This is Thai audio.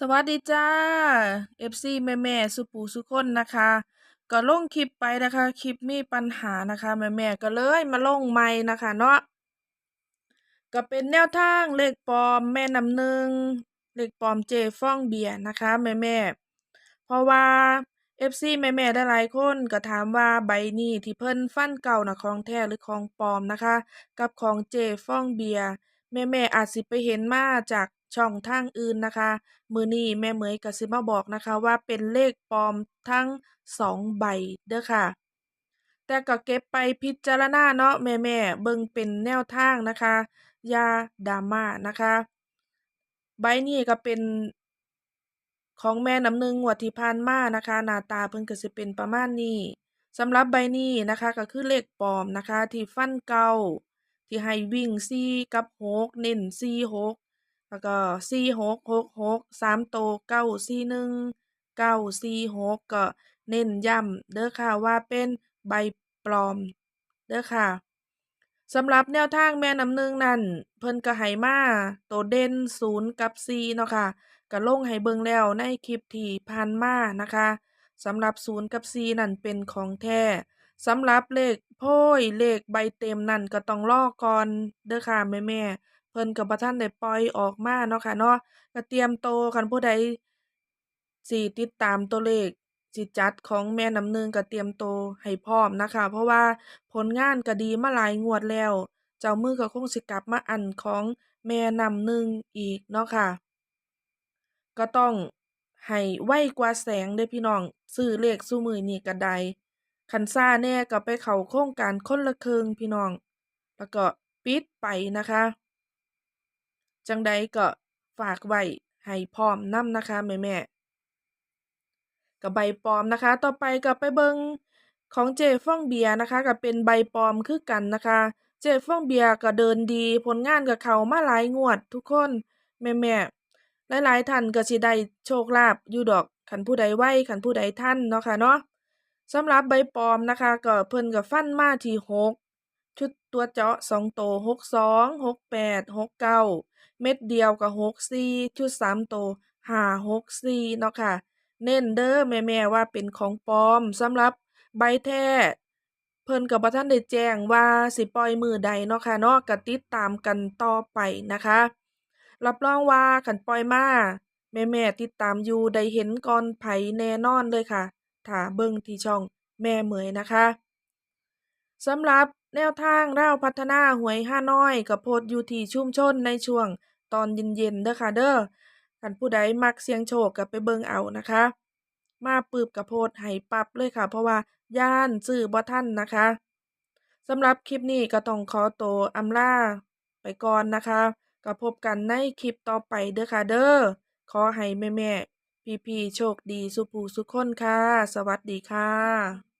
สวัสดีจ้า FC แม่แม่สุปูสุคนนะคะ ก็ลงคลิปไปนะคะ คลิปมีปัญหานะคะแม่แม่ก็เลยมาลงใหม่นะคะเนาะก็เป็นแนวทางเลขปลอมแม่น้ำหนึ่งเลขปลอมเจฟ่องเบียนะคะแม่แม่เพราะว่า FC แม่แม่หลายคนก็ถามว่าใบนี้ที่เพิ่นฟันเก่านะของแท้หรือของปลอมนะคะ กับของเจฟ่องเบียร์ แม่แม่อาจสิไปเห็นมาจากช่องทางอื่นนะคะ มือนี้แม่เหมยก็สิมาบอกนะคะว่าเป็นเลขปลอมทั้งสองใบเด้อค่ะ แต่ก็เก็บไปพิจารณาเนาะแม่แม่เบิ่งเป็นแนวทางนะคะยาดาม่านะคะ ใบนี้ก็เป็นของแม่น้ำหนึ่งวดที่ผ่านมานะคะ หน้าตาเพิ่นก็สิเป็นประมาณนี้สำหรับใบนี้นะคะก็คือเลขปลอมนะคะ ที่ฟันเก่า ที่ให้วิ่ง4กับ6เน้น4 6แล้วก็4 6 6 6 3โตว9 4 1 9 4 6ก็เน้นย้ำเด้อค่ะว่าเป็นใบปลอมเด้อค่ะสำหรับแนวทางแม่น้ำหนึ่งนั่น เพิ่นก็ให้มาโตเด่น0กับ4เนาะค่ะก็ลงให้เบิ่งแล้วในคลิปที่ผ่านมานะคะสำหรับ0กับ4นั่นเป็นของแท้ สำหรับเลขโพยเลขใบเต็มนั่นก็ต้องรอก่อนเด้อค่ะแม่ๆเพิ่นก็บ่ทันได้ปล่อยออกมาเนาะค่ะเนาะก็เตรียมโตวคันผู้ใดสิติดตามตัวเลขสิจัดของแม่น้ำหนึ่งก็เตรียมโตวให้พร้อมนะคะ เพราะว่าผลงานก็ดีมาหลายงวดแล้ว เจ้ามือก็คงสิกลับมาอันของแม่น้ำหนึ่งอีกเนาะค่ะ ก็ต้องให้ไวกว่าแสงเด้อพี่น้องซื้อเลขซุมื้อนี้ก็ได้ คันช้าแน่ก็ไปเข้าโครงการคนละครึ่งพี่น้อง แล้วก็ปิดไปนะคะ จังใดก็ฝากไว้ให้พร้อมนำนะคะแม่ๆก็ใบปลอมนะคะ ต่อไปก็ไปเบิงของเจฟ่องเบียนะคะก็เป็นใบปลอมคือกันนะคะ เจฟ่องเบียก็เดินดี ผลงานก็เขามาหลายงวดทุกคนแม่ๆหลายๆท่านก็สิได้โชคลาภอยู่ดอกคันผู้ใดไวคันผู้ใดทันเนาะค่ะเนาะ สำหรับใบปลอมนะคะก็เพิ่นก็ฟันมาที่6ชุดตัวเจาะ2โตว62 68 69เก้าเม็ดเดียวก็64ชุด3โตว564เนาะค่ะ เน้นเด้อแม่ๆว่าเป็นของปลอมสำหรับใบแท้เพิ่นก็บ่ทันได้แจ้งว่าสิปล่อยมือใดเนาะค่ะเนาะก็ติดตามกันต่อไปนะคะ รับรองว่าคันปล่อยมาแม่ๆติดตามอยู่ได้เห็นก่อนไผแน่นอนเลยค่ะ ถ้าเบิ่งที่ช่องแม่เหมยนะคะสำหรับแนวทางราพัฒนาหวยห้าน้อยก็โพสอยู่ที่ชุมชนในช่วงตอนเย็นๆเด้อค่ะเด้อคันผู้ใดมักเสี่ยงโชคก็ไปเบิ่งเอานะคะ มาปึ๊บก็โพสให้ปั๊บเลยค่ะ เพราะว่าย้านซื้อบ่ทันนะคะสำหรับคลิปนี้ก็ต้องขอตัวอำลาไปก่อนนะคะก็พบกันในคลิปต่อไปเด้อค่ะเด้อขอให้แม่ๆ พี่ๆโชคดีสุภูสุคนค่ะ สวัสดีค่ะ